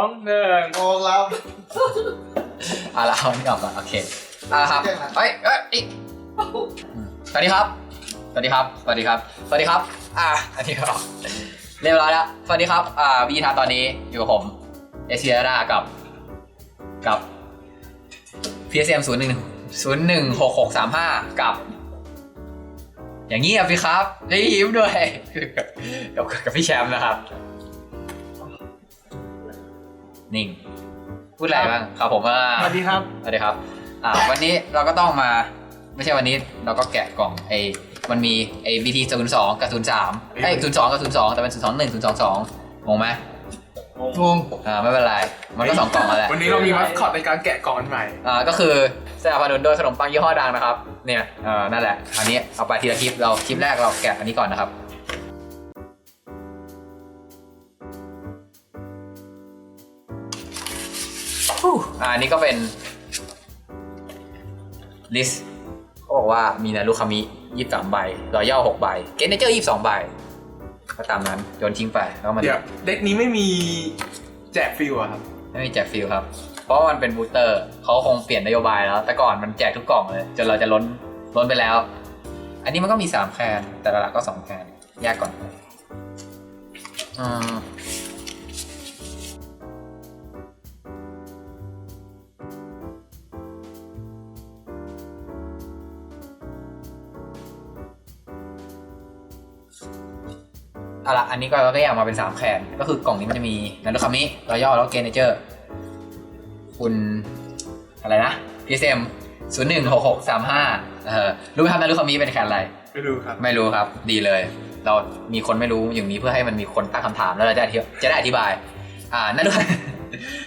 องหนึ่งโอ้ครับเอาละเอานี่ออกก่อนโอเคเอาละครับแจ้งนะเฮ้ยเอ้ยอีกอืมสวัสดีครับ สวัสดีครับ สวัสดีครับ สวัสดีครับ อ่าอันนี้ก็ออกเรียบร้อยแล้ว สวัสดีครับ อ่าวีทาตอนนี้อยู่กับผม เอเชียดากับ กับ PSM 0 1 0 1 6 6 3 5กับ อย่างนี้อะพี่ครับได้ยิ้มด้วยกับกับกับพี่แชมป์นะครับ นิ่ง พูดอะไรบ้างครับผมว่าสวัสดีครับสวัสดีครับ อ่า วันนี้เราก็ต้องมา ไม่ใช่วันนี้เราก็แกะกล่องไอ้มันมีไอ้ BT 0 2กับ0 3ไอ้0 2กับ0 2แต่เป็น0 2 1 0 2 2งงไหมงงอ่าไม่เป็นไร มันก็สองกล่องมาแหละวันนี้เรามีมัสคอตในการแกะกล่องอันใหม่อ่าก็คือสนับสนุนโดยขนมปังยี่ห้อดังนะครับ เนี่ยอ่านั่นแหละ อันนี้เอาไปทีละคลิปเราคลิปแรกเราแกะอันนี้ก่อนนะครับ อ่าอันนี้ก็เป็นลิสต์เขาบอกว่ามีนารุคามิยี่สามใบรอยัลหกใบ เกนเนเจอร์ยี่สองใบ ก็ตามนั้นโยนทิ้งไปแล้วมันเดี๋ยวเด็กนี้ไม่มีแจกฟิลอะครับ ไม่มีแจกฟิลครับ เพราะว่ามันเป็นบูสเตอร์เขาคงเปลี่ยนนโยบายแล้ว แต่ก่อนมันแจกทุกกล่องเลย จนเราจะล้นล้นไปแล้ว อันนี้มันก็มีสามแคนแต่ละหลักก็สองแคนแยกก่อนอืม อาละอันนี้ก็เราก็แยกมาเป็นสามแคนก็คือกล่องนี้มันจะมีนันโดคามิรอยัลแล้วก็เกนเนเจอร์คุณอะไรนะ PSM 0 1 6 6 3 5เออรู้ไหมครับนารุคามิเป็นแคนอะไร ไม่รู้ครับ ไม่รู้ครับ ดีเลย เรามีคนไม่รู้อย่างนี้เพื่อให้มันมีคนตั้งคำถามแล้วเราจะอธิจะได้อธิบาย อ่านารุ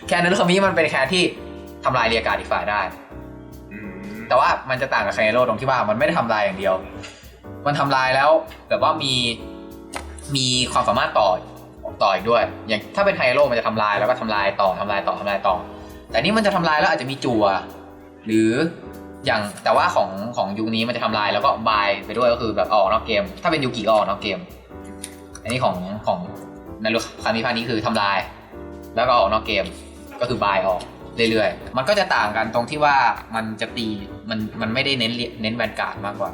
แคนนารุคามิมันเป็นแคนที่ทำลายเรียกการดอีกฝ่ายได้อืมแต่ว่ามันจะต่างกับแคนเนโรตรงที่ว่ามันไม่ได้ทำลายอย่างเดียว มันทำลายแล้วแบบว่ามี มีความสามารถต่อต่ออีกด้วย อย่างถ้าเป็นไฮโร่มันจะทำลายแล้วก็ทำลายต่อทำลายต่อทำลายต่อ แต่นี่มันจะทำลายแล้วอาจจะมีจัวหรืออย่างแต่ว่าของของยุคนี้มันจะทำลายแล้วก็บายไปด้วยก็คือแบบออกนอกเกม ถ้าเป็นยูกิออกนอกเกม อันนี้ของของนารุคามิภาคนี้คือทำลาย แล้วก็ออกนอกเกมก็คือบายออกเรื่อยๆ มันก็จะต่างกันตรงที่ว่ามันจะตีมันมันไม่ได้เน้นเน้นแวนการ์ดมากกว่า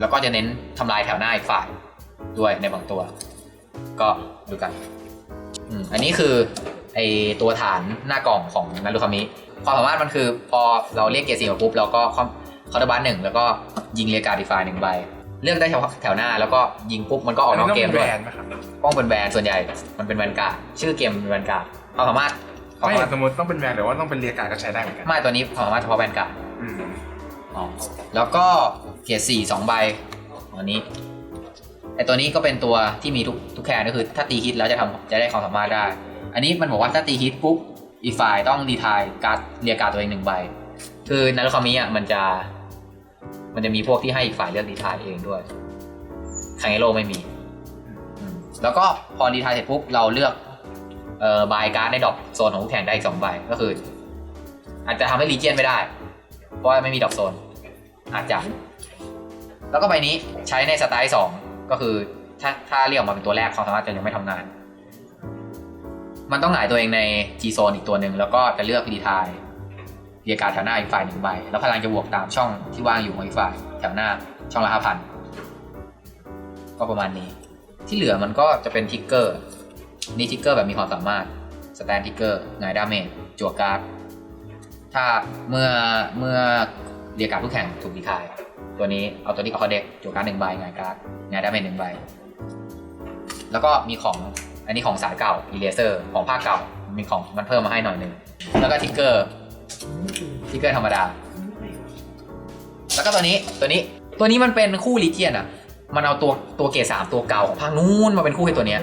แล้วก็จะเน้นทำลายแถวหน้าอีกฝ่าย ด้วยในบางตัว ก็ดูกันอืมอันนี้คือไอตัวฐานหน้ากล่องของนารุคามิความสามารถมันคือพอเราเรียกเกียร์สี่มาปุ๊บเราก็คอมคาร์ดบันหนึ่งแล้วก็ยิงเรียกการ์ดอีกฝ่ายหนึ่งใบเลือกได้เฉพาะแถวหน้าแล้วก็ยิงปุ๊บมันก็ออกนอกเกมนนี้ต้งด้ป็วยแบรนด์นะครับป้องเป็นแบรนด์ส่วนใหญ่มันเป็นแวนการ์ดชื่อเกมเป็นแวนการ์ดความสามารถความไม่สามารถสมมติต้องเป็นแบรนด์หรือว่าต้องเป็นเรียกการดก็ใช้ได้เหมือนกันไม่ตัวนี้ความสามารถเฉพาะแวนการ์ดอืมอ๋อแล้วก็เกียร์สี่สองใบอันนี้ ไอตัวนี้ก็เป็นตัวที่มีทุกทุกแคนก็คือถ้าตีฮิตแล้วจะทำจะได้ความสามารถได้ อันนี้มันบอกว่าถ้าตีฮิตปุ๊บอีฝ่ายต้องดีทายการ์ดเรียการ์ดตัวเองหนึ่งใบ คือนารุคามิอะมันจะ มันจะมีพวกที่ให้อีกฝ่ายเลือกดีทายเองด้วยคางเอโร่ไม่มี แล้วก็พอดีทายเสร็จปุ๊บเราเลือกเอ่อบายการ์ดในดอปโซนของคู่แข่งได้อีกสองใบก็คือ อาจจะทำให้รีเจียนไม่ได้ เพราะว่าไม่มีดอปโซน อาจจะ แล้วก็ใบนี้ใช้ในสไตล์สอง ก็คือถ้าถ้าเรียกออกมาเป็นตัวแรกความสามารถจะยังไม่ทำงาน มันต้องหงายตัวเองใน G โซนอีกตัวหนึ่งแล้วก็จะเลือกพิธีทายเรียกการแถวหน้าอีกฝ่ายหนึ่งใบ แล้วพลังจะบวกตามช่องที่ว่างอยู่ของอีกฝ่ายแถวหน้าช่องละห้าพันก็ประมาณนี้ ที่เหลือมันก็จะเป็นทิกเกอร์นี่ทิกเกอร์แบบมีความสามารถสแตนทิกเกอร์หงดาเมจจั่วการ์ดถ้าเมื่อเมื่อเรียกการดผู้แข่งถูกดีทาย ตัวนี้เอาตัวนี้เอาเข้าเด็กจั่วการ์ดหนึ่งใบหงายการ์ดหงายดาเมจหนึ่งใบ แล้วก็มีของอันนี้ของสายเก่าอีเลเซอร์ของภาคเก่ามีของมันเพิ่มมาให้หน่อยหนึ่งแล้วก็ทิกเกอร์ทิกเกอร์ธรรมดา แล้วก็ตัวนี้ตัวนี้ตัวนี้มันเป็นคู่ลิเจียนอะ มันเอาตัวตัวเกรดสามตัวเก่าของภาคนู้นมาเป็นคู่ให้ตัวเนี้ย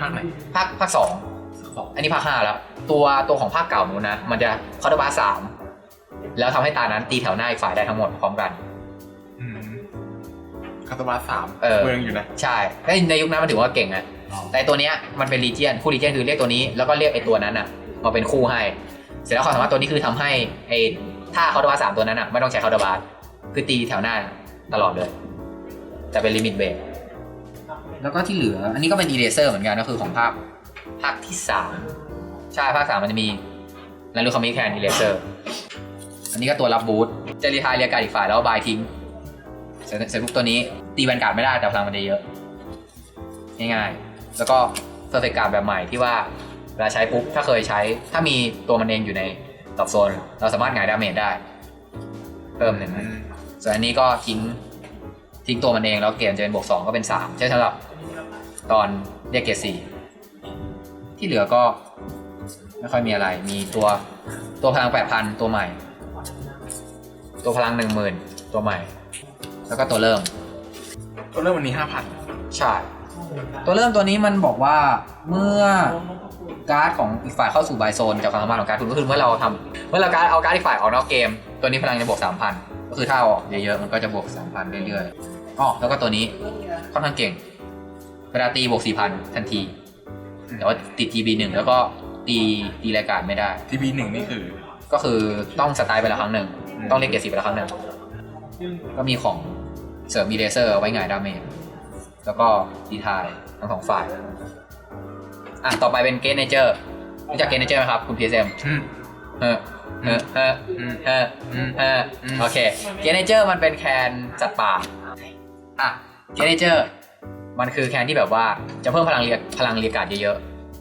ภาคไหนภาคภาคสองอันนี้ภาคห้าแล้ว ตัวตัวของภาคเก่านู้นนะ มันจะคอร์ดบาสามแล้วทำให้ตานั้นตีแถวหน้าอีกฝ่ายได้ทั้งหมดพร้อมกันอืม คาตาบาสามเออ เมืองอยู่นะ ใช่ในในยุคนั้นมันถือว่าเก่งอะแต่ตัวเนี้ยมันเป็นรีเจียนคู่รีเจียนคือเรียกตัวนี้แล้วก็เรียกไอ้ตัวนั้นอะมาเป็นคู่ให้ เสร็จแล้วความสามารถตัวนี้คือทำให้ไอ้ท่าคอร์ดบาสามตัวนั้นอะไม่ต้องใช้คอร์ดบาสคือตีแถวหน้าตลอดเลย แต่เป็นลิมิตเบรกแล้วก็ที่เหลือ อันนี้ก็เป็นอีเลเซอร์เหมือนกันก็คือของภาคภาคที่สามใช่ภาคสามมันจะมีนารูคามิแคนอีเลเซอร์อันนี้ก็ตัวรับบูทจะรีไทายเรียกการดอีกฝ่ายแล้วบายทิ้ง เสร็จเสร็จปุ๊บตัวนี้ ตีแวนการ์ดไม่ได้แต่พลังมันจะเยอะ ง่ายๆ แล้วก็เซอร์เฟกการ์ดแบบใหม่ที่ว่าเวลาใช้ปุ๊บถ้าเคยใช้ถ้ามีตัวมันเองอยู่ในดอกโซน เราสามารถหงายดาเมจได้ เพิ่มหนึ่งอืมส่วนอันนี้ก็ทิ้งทิ้งตัวมันเองแล้วเกรดจะเป็นบวกสองก็เป็นสามใช่สำหรับตอนเรียกเกรดสี่ที่เหลือก็ไม่ค่อยมีอะไร มีตัวตัวพลังแปดพันตัวใหม่ ตัวพลังหนึ่งหมื่นตัวใหม่ แล้วก็ตัวเริ่ม ตัวเริ่มวันนี้ห้าพันใช่ ตัวเริ่มตัวนี้มันบอกว่าเมื่อการ์ดของอีกฝ่ายเข้าสู่บายโซนจากความสามารถของการ์ดคุณก็คือเมื่อเราทำเมื่อเราการดเอาการ์ดอีกฝ่ายออกนอกเกม ตัวนี้พลังจะบวกสามพันก็คือถ้าเอาออกเยอะๆมันก็จะบวกสามพันเรื่อยๆอ๋อแล้วก็ตัวนี้ค่อนข้างเก่งเวลาตีบวกสี่พันทันทีแต่ว่าติด GB หนึ่งแล้วก็ตีตีรายการไม่ได้ ทีบีหนึ่งนี่คือ ก็คือต้องสไตล์ไปละครั้งหนึ่งอืมต้องเรียกเกรดสีไปละครั้งหนึ่ง ก็มีของเสริมมีเลเซอร์ไว้หงายดาเมจแล้วก็ดีทายทั้งสองฝ่าย อะ ต่อไปเป็นเกนเนเจอร์รู้จักเกนเนเจอร์ไหมครับ คุณ PSM อืมเฮ้อเฮ้อเฮ้ออืมเฮ้ออืมเฮ้ออืมโอเคเกนเนเจอร์มันเป็นแคนสัตว์ป่า อะเกนเนเจอร์มันคือแคนที่แบบว่าจะเพิ่มพลังเรียกพลังเรียกการ์ดเยอะ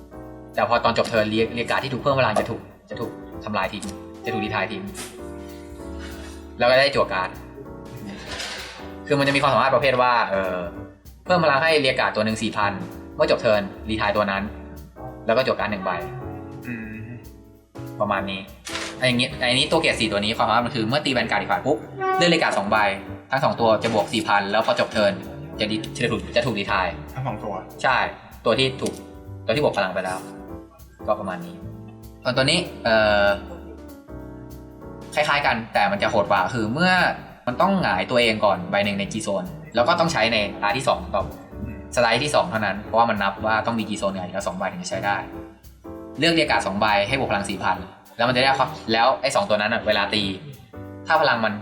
ๆ แต่พอตอนจบเทิร์นเรียกเรียกการ์ดที่ถูกเพิ่มพลังจะถูกจะถูกทำลายทิ้งจะถูกดีทายทิ้งแล้วก็ได้จั่วการ์ด คือมันจะมีความสามารถประเภทว่าเออเพิ่มพลังให้เรียกการ์ดตัวหนึ่งสี่พันเมื่อจบเทิร์นรีทายตัวนั้น แล้วก็จั่วการ์ดหนึ่งใบอืมประมาณนี้อันอย่างนี้อันนี้ตัวเกรดสี่ตัวนี้ความสามารถมันคือเมื่อตีแวนการ์ดอีกฝ่ายปุ๊บเลือกเลขการ์ดสองใบทั้งสองตัวจะบวกสี่พันแล้วพอจบเทิร์นจะดีจะถูกจะถูกดีทายทั้งสองตัว ใช่ ตัวที่ถูกตัวที่บวกพลังไปแล้ว ก็ประมาณนี้ส่วนตัวนี้เอ่อคล้ายๆกันแต่มันจะโหดกว่าคือเมื่อ มันต้องหงายตัวเองก่อนใบหนึ่งในจีโซนแล้วก็ต้องใช้ในตาที่สองต่อสไลด์ที่สองเท่านั้น เพราะว่ามันนับว่าต้องมีจีโซนหงายแล้วสองใบถึงจะใช้ได้ เลือกเรียกกาสองใบให้บวกพลังสี่พันแล้วมันจะได้ครับแล้วไอ้สองตัวนั้นเวลาตี ถ้าพลังมัน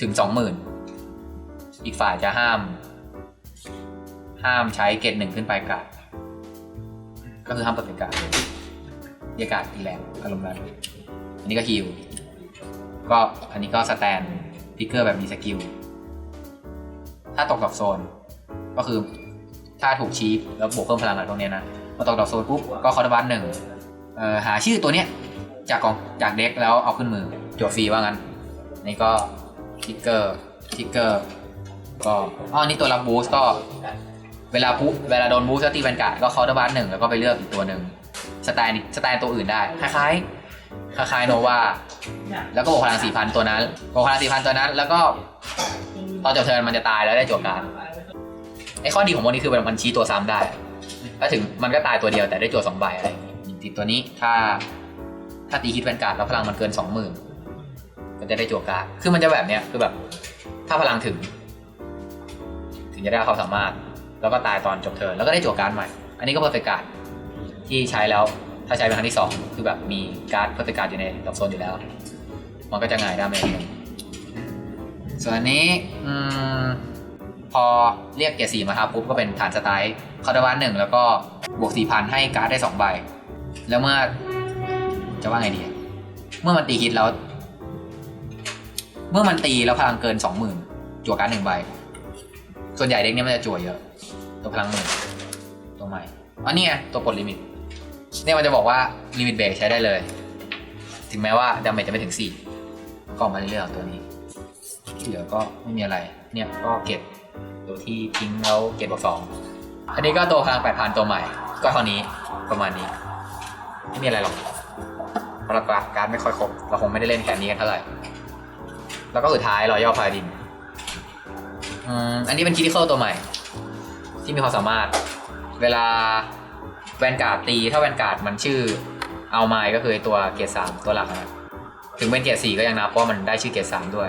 ถึงสองหมื่นอีกฝ่ายจะห้าม ห้ามใช้เกตหนึ่งขึ้นไปกาดก็คือห้ามเปิดเป็นการ์ดเรียกกาดตีแรงอารมณ์นั้นอันนี้ก็ฮิลก็อันนี้ก็สแตน พิกเกอร์แบบมีสกิล ถ้าตกดอกโซน ก็คือถ้าถูกชี้แล้วบวกเพิ่มพลังอะไรพวกนี้นะพอตกดอกโซนปุ๊บก็คอร์ดบันหนึ่งเอ่อหาชื่อตัวเนี้ยจากกองจากเด็กแล้วเอาขึ้นมือจวดฟรีว่างั้น นี่ก็ทิกเกอร์ทิกเกอร์ก็อ๋อนี่ตัวรับบูสก็เวลาปุ๊เวลาโดนบูสต์แล้วตีแวนการ์ดก็คอร์บาร์หนึ่งแล้วก็ไปเลือกอีกตัวหนึ่งสไตล์สไตล์ตัวอื่นได้คล้ายๆ คล้ายๆโนวาแล้วก็บวกพลังสี่พันตัวนั้นบวกพลังสี่พันตัวนั้น แล้วก็ตอนจบเทิร์นมันจะตายแล้วได้จวการดไอ้ข้อดีของมันนี้คือมันชี้ตัวซ้ำได้ถ้าถึงมันก็ตายตัวเดียวแต่ได้จวดสองใบอะไรอย่างงี้ติดตัวนี้ถ้าถ้าตีฮิตแวนการ์ดแล้วพลังมันเกินสองหมื่นก็จะได้จวการดคือมันจะแบบเนี้ยคือแบบ ถ้าพลังถึง ถึงจะได้ความสามารถ แล้วก็ตายตอนจบเทิร์นแล้วก็ได้จั่วการ์ดใหม่ อันนี้ก็เพอร์เฟกการ์ดที่ใช้แล้ว ถ้าใช้เป็นครั้งที่สองคือแบบมีการ์ดพอร์เฟการ์ดอยู่ในดอกโซนอยู่แล้ว มันก็จะง่ายไดาเมจเองส่วนอันนี้อืมพอเรียกเกียร์สี่มาครับปุ๊บก็เป็นฐานสไตล์คาร์ดวันหนึ่งแล้วก็บวกสี่พันให้การ์ดได้สองใบ แล้วเมื่อจะว่าไงดี เมื่อมันตีฮิตแล้ว เมื่อมันตีแล้วพลังเกินสองหมื่นจั่วการ์ดหนึ่งใบ ส่วนใหญ่เด็กเนี้ยมันจะจั่วเยอะ ตัวพลังหมื่นตัวใหม่อ๋อนี่ไงตัวปลดลิมิต เนี่ยมันจะบอกว่าลิมิตเบรกใช้ได้เลย ถึงแม้ว่าดาเมจจะไม่ถึง4ก็ออกมาเรื่อยๆตัวนี้ที่เหลือก็ไม่มีอะไร เนี่ยก็เก็บตัวที่ทิ้งแล้วเก็บบอกสองอันนี้ก็ตัวพลัง8,000ตัวใหม่ ก็เท่านี้ประมาณนี้ ไม่มีอะไรหรอกเพราะเราการไม่ค่อยครบเราคงไม่ได้เล่นแค่นี้กันเท่าไหร่ แล้วก็สุดท้ายรอยย่อพาดินอืมอันนี้เป็นคิด i เคิลตัวใหม่ ที่มีความสามารถ เวลา แวนการ์ดตีถ้าแวนการ์ดมันชื่อเอาไมก็คือไอ้ตัวเกรดสามตัวหลักนะถึงเป็นเกรดสี่ก็ยังนับเพราะว่ามันได้ชื่อเกรดสามด้วย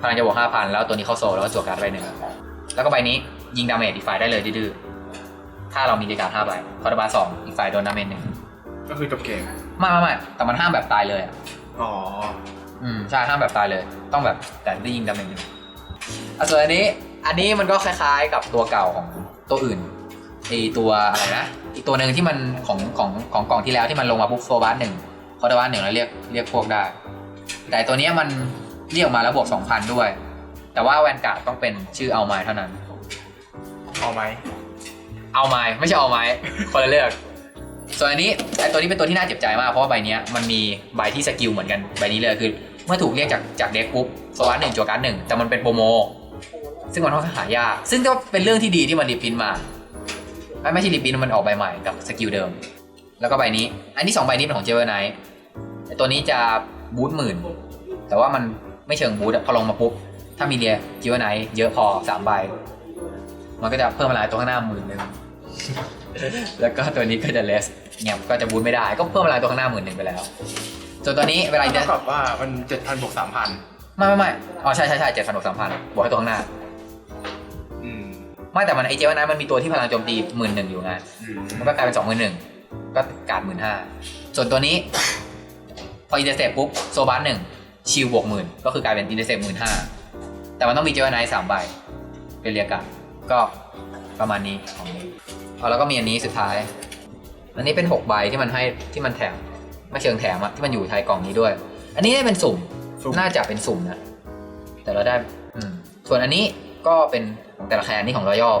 พลังจะบวกห้าพันแล้วตัวนี้เข้าโซลแล้วก็จั่วการ์ดใบหนึ่งแล้วก็ใบนี้ยิงดาเมจอีกฝ่ายได้เลยดื้อๆถ้าเรามีดีการ์ดห้าใบคอร์ดบาร์สองอีกฝ่ายโดนดาเมจหนึ่งก็คือจบเกมไม่ไม่ไม่แต่มันห้ามแบบตายเลยอะอ๋ออืมใช่ห้ามแบบตายเลย ต้องแบบแต่ได้ยิงดาเมจอยู่อะส่วนอันนี้อันนี้มันก็คล้ายๆ กับตัวเก่าของตัวอื่น ไอตัวอะไรนะอีกตัวหนึ่งที่มันของของของกล่องที่แล้วที่มันลงมาปุ๊บโซบาร์หนึ่งคอร์ดบาร์หนึ่งแล้วเรียกเรียกพวกได้ แต่ตัวเนี้ยมันเรียกออกมาแล้วบวกสองพันด้วย แต่ว่าแวนการ์ดต้องเป็นชื่อเอาไม้เท่านั้น เอาไหมเอาไม้ไม่ใช่เอาไม้คนละเลือกส่วนอันนี้ไอตัวนี้เป็นตัวที่น่าเจ็บใจมากเพราะว่าใบเนี้ยมันมีใบที่สกิลเหมือนกันใบนี้เลยคือเมื่อถูกเรียกจากจากเด็กปุ๊บโซวาร์หนึ่งจัวการ์ดหนึ่งแต่มันเป็นโปรโมซึ่งมันค่อนข้างหายากซึ่งก็เป็นเรื่องที่ดีที่มันรีพรินท์มา ไม่ไม่ใช่รีพรินท์มันออกใบใหม่กับสกิลเดิม แล้วก็ใบนี้ อันที่สองใบนี้เป็นของเจเวอร์ไนท์ไอตัวนี้จะบูทหมื่นแต่ว่ามันไม่เชิงบูทอะพอลงมาปุ๊บ ถ้ามีเรียเจเวอร์ไนท์เยอะพอสามใบ มันก็จะเพิ่มอะไรตัวข้างหน้าหมื่นหนึ่งแล้วก็ตัวนี้ก็จะเลสเนี่ยก็จะบูทไม่ได้ก็เพิ่มอะไรตัวข้างหน้าหมื่นหนึ่งไปแล้วส่วนตัวนี้เวลาเท่าจะกับว่ามันเจ็ดพันบวกสามพันไม่ไม่ไม่อ๋อใช่ใช่ใช่เจ็ดพันหกสามพันบวกให้ตัวข้างหน้าอืม ไม่แต่มันไอเจวนั้นมันมีตัวที่พลังโจมตีหมื่นหนึ่งอยู่ไงอืมมันก็กลายเป็นสองหมื่นหนึ่งก็การหมื่นห้าส่วนตัวนี้ พออินเตอร์เซปปุ๊บโซบัสหนึ่งชิลบวกหมื่นก็คือกลายเป็นอินเตอร์เซปหมื่นห้าแต่มันต้องมีเจวไนท์สามใบเป็นเรียกกันก็ประมาณนี้ของนี้เอาแล้วก็มีอันนี้สุดท้าย อันนี้เป็นหกใบที่มันให้ที่มันแถมไม่เชิงแถมอะที่มันอยู่ท้ายกล่องนี้ด้วย อันนี้ได้เป็นสุ่มสุ่มน่าจะเป็นสุ่มนะแต่เราได้อืมส่วนอันนี้ ก็เป็นของแต่ละแคนนี่ของรอยัล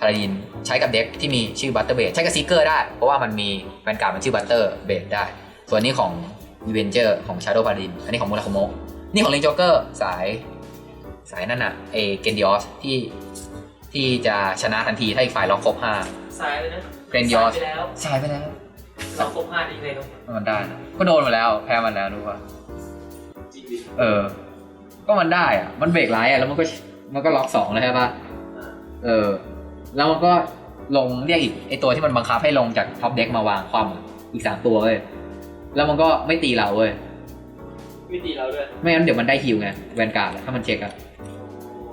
พาราดินใช้กับเด็กที่มีชื่อบัตเตอร์เบดใช้กับซีเกอร์ได้ เพราะว่ามันมีแวนการ์ดมันชื่อบัตเตอร์เบดได้ ส่วนนี้ของอีเวนเจอร์ของชาร์โดพาราดินอันนี้ของมูราคโมนี่ของลิงจ็อกเกอร์สายสายนั่นน่ะเอเกนดิออสที่ที่จะชนะทันทีถ้าอีกฝ่ายล็อกครบห้าสายเลยนะเกรนยอสสายไปแล้วสายไปแล้วเราครบห้าดีเลยเนาะมันได้นะก็โดนมาแล้วแพ้มันแล้วรู้ป่ะจริงดิเออ ก็มันได้อะ มันเบรกไลท์อะแล้วมันก็ มันก็ล็อกสองเลยใช่ปะอ่าเออ แล้วมันก็ลงเรียกอีกไอตัวที่มันบังคับให้ลงจากท็อปเด็กมาวางความอะอีกสามตัวเว้ย แล้วมันก็ไม่ตีเราเว้ย ไม่ตีเราด้วย ไม่งั้นเดี๋ยวมันได้ฮิวไงแวนการ์ดอะถ้ามันเช็คอะ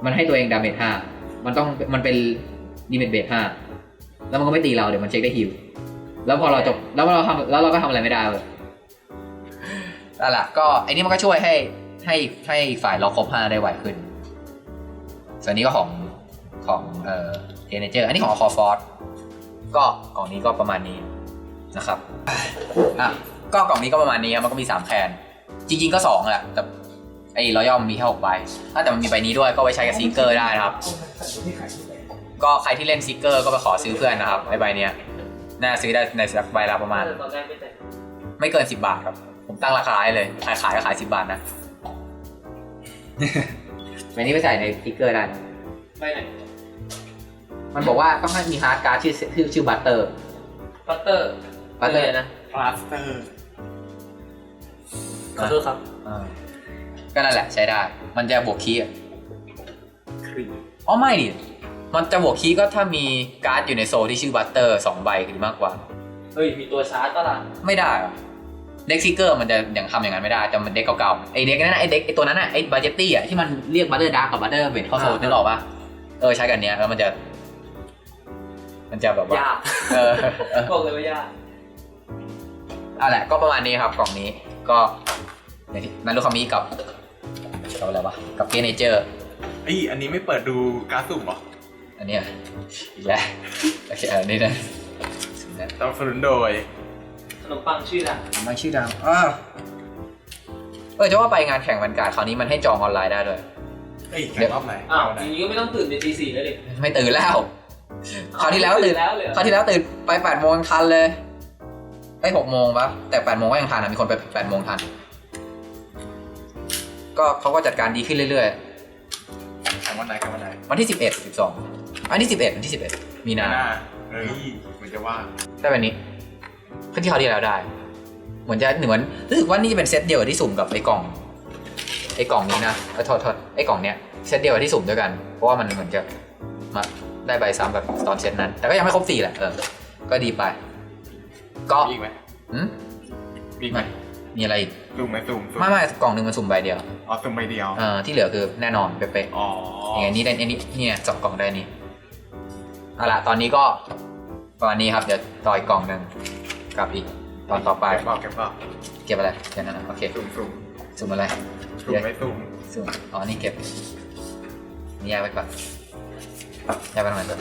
มันให้ตัวเองดาเมจห้ามันต้องมันเป็นดิเมจเบสห้าแล้วมันก็ไม่ตีเราเดี๋ยวมันเช็คได้ฮิว แล้วพอเราจบแล้วเราทำแล้วเราก็ทำอะไรไม่ได้เลยนั่นแหละก็ไอ้นี่มันก็ช่วยให้ให้ให้ฝ่ายล็อกครบห้าได้ไวขึ้น ส่วนนี้ก็ของของเอ่อเทเนเจอร์อันนี้ของคอฟอร์ดก็กล่องนี้ก็ประมาณนี้นะครับอะก็กล่องนี้ก็ประมาณนี้ครับมันก็มีสามแคนจริง ๆก็สองแหละแต่ไอ้รอยัลมีแค่หกใบถ้าแต่มันมีใบนี้ด้วยก็ไว้ใช้กับซีเกอร์ได้นะครับ ก็ใครที่เล่นซิกเกอร์ก็ไปขอซื้อเพื่อนนะครับไอ้ใบเนี้ยน่าซื้อได้ในสักใบละประมาณ ไม่เกินสิบบาทครับ ผมตั้งราคาให้เลยขายขายก็ขายสิบบาทนะ ใบนี้ไปใส่ในซิกเกอร์ได้นะไปไหนมันบอกว่าต้องให้มีฮาร์ดการ์ดชื่อชื่อชื่อบัตเตอร์ ปัตเตอร์บัตเตอร์นะพลาสเตอร์ขอโทษครับก็นั่นแหละใช้ได้ มันจะบวกคีย์อะครีอ๋อไม่ดิมันจะบวกคีย์ก็ถ้ามีการ์ดอยู่ในโซลที่ชื่อบัตเตอร์สองใบหรือมากกว่า เฮ้ย มีตัวชาร์จตลาดไม่ได้อะ เด็กซิกเกอร์มันจะยังทำอย่างนั้นไม่ได้แต่มันเด็กเก่าๆไอเด็กนั่นนะไอเด็กไอตัวนั้นน่ะไอบาเจตตี้อะที่มันเรียกบัตเตอร์ดาร์กับบัตเตอร์เบนเข้าโซนนึกออกปะเออใช้กันเนี้ยแล้วมันจะ มันจะแบบว่ายากเออเออบอกเลยว่ายากเอาแหละก็ประมาณนี้ครับกล่องนี้ก็นันลูกคามิกับกับอะไรวะกับเกเนเจอร์ไอยอันนี้ไม่เปิดดูการ์ดสุ่มเหรออันเนี้ยอีกแล้วโอเคอันนี้นะต้องสนุนโดยข นมปังชื่อดังไม่ชื่อดังอ้าวเออจะว่าไปงานแข่งวันการ์ดคราวนี้มันให้จองออนไลน์ได้ด้วย เอ้ยแข่งรอบไหนอ้าวรบไหนอย่างนี้ก็ไม่ต้องตื่นในตีสี่แล้วดิไม่ตื่นแล้วคราวที่แล้วตื่นแล้วเลยเหรอคราวที่แล้วตื่นไปแปดโมงทันเลยไอ้หกโมงปะแต่แปดโมงก็ยังทันอะมีคนไปแปดโมงทัน ก็เขาก็จัดการดีขึ้นเรื่อยแข่งวันไหนแข่งวันไหนๆ วันที่สิบเอ็ดสิบสองอันที่สิบเอ็ดวันที่สิบเอ็ดมีนาหน้าเอ้ยเหมือนจะว่าได้แบบนี้ ก็ที่เขาวที่แล้วได้ เหมือนจะเหมือนรู้สึกว่านี่จะเป็นเซตเดียวกับที่สุ่มกับไอ้กล่องไอ้กล่องนี้นะเออโทษโทษไอ้กล่องเนี้ยเซตเดียวกับที่สุ่มด้วยกัน เพราะว่ามันเหมือนจะมาได้ใบซ้ำแบบตอนเซตนั้น แต่ก็ยังไม่ครบสี่แหละเออ ก็ดีไป ก็มีอีกไหมอืมมีอีกไหมมีอะไรอีกสุ่มไหมสุ่มสุ่มไม่ไม่กล่องหนึ่งมันสุ่มใบเดียวอ๋อสุ่มใบเดียวเออที่เหลือคือแน่นอนเป๊ะอ๋อๆอย่างนี้ได้อันนี้เนี่ยสองกล่องได้นี่เอาละตอนนี้ก็ประมาณนี้ครับเดี๋ยวต่ออีกกล่องหนึ่ง กับอีกตอนต่อไปเก็บเปล่าเก็บเปล่าเก็บอะไรแค่นั้นนะโอเคสุ่มสุ่มสุ่มอะไรสุ่มไม่สุ่มสุ่มอ๋อนี่เก็บนี่แยกไว้ก่อนแยกไปทำไมก่อน